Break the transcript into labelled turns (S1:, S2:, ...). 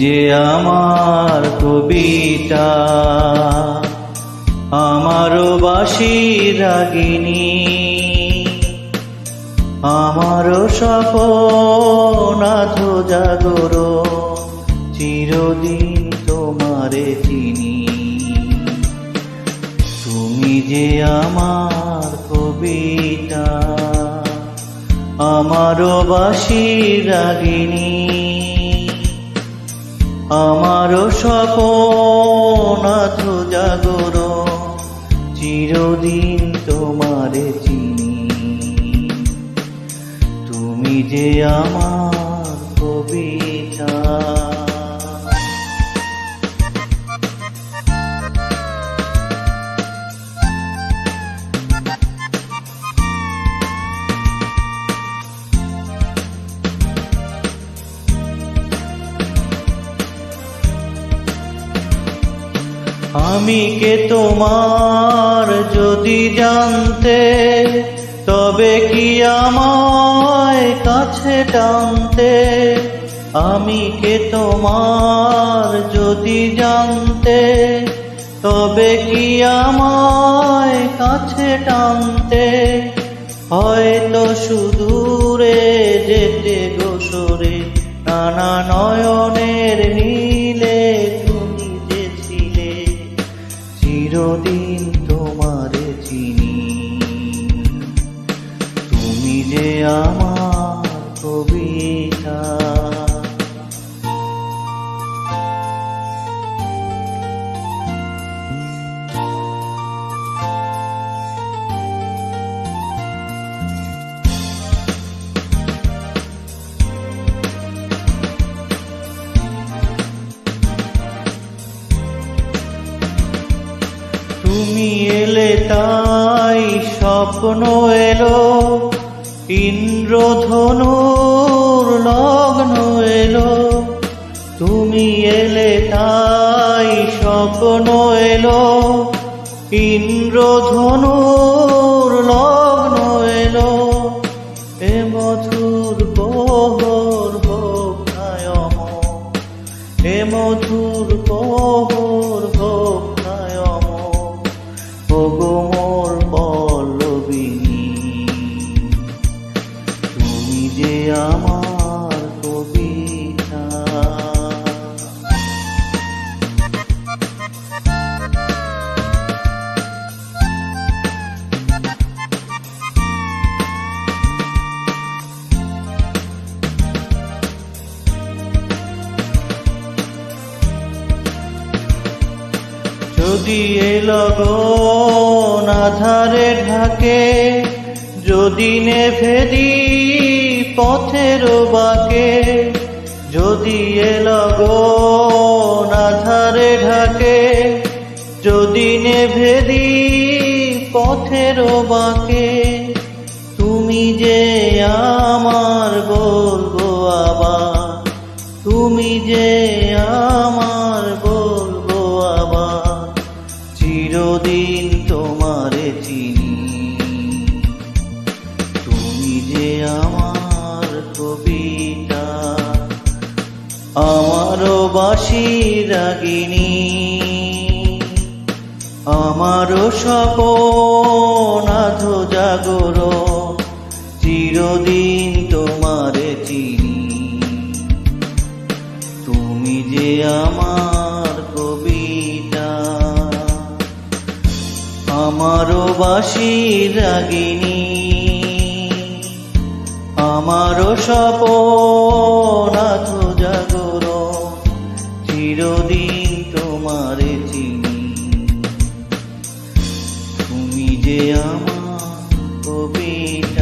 S1: যে আমার কবিতা আমারও বাসি রাগিনী আমারও সপনাথ জাগর, চিরদিন তোমারে চিনি। তুমি যে আমার কবিতা আমারও বাসি রাগিনী আমারও স্বপনাথ জাগর চিরদিন তোমারে চিনি। তুমি যে আমার কবিতা আমি কে তোমার যদি জানতে, তবে কি আমায় কাছে টানতে? আমি কে তোমার যদি জানতে, তবে কি আমায় কাছে টানতে? হয়তো সুদূরে যেতে গোসরে নানা নয়নের নীলে চিরদিন তোমার চিনি। তুমি যে আমার তুমি এলে তাই স্বপ্ন এলো, ইন্দ্রধনুর লগ্ন এলো। তুমি এলে তাই স্বপ্ন এলো, ইন্দ্রধনুর লগ্ন এলো। এ মধুর ওগো মোর পল্লবিনী যে কবিতা। যদি এ লগন আধারে ঢাকে, যদি নেভেদি পথের বাকে, যদি এ লগন আধারে ঢাকে, যদি নেভেদি পথের বাকে, তুমি যে আমার বলব আবার, তুমি যে আমার বলব আবার, চিরদিন যে আমার কবিতা, আমারও বাসি রাগিনী, আমারও স্বপনাথ জাগর, চিরদিন তোমারে চিনি। তুমি যে আমার কবিতা, আমারও বাসি রাগিনী আমারও স্বপন আছো জাগর চিরদিন তোমারে চিনি। তুমি যে আমার কবিতা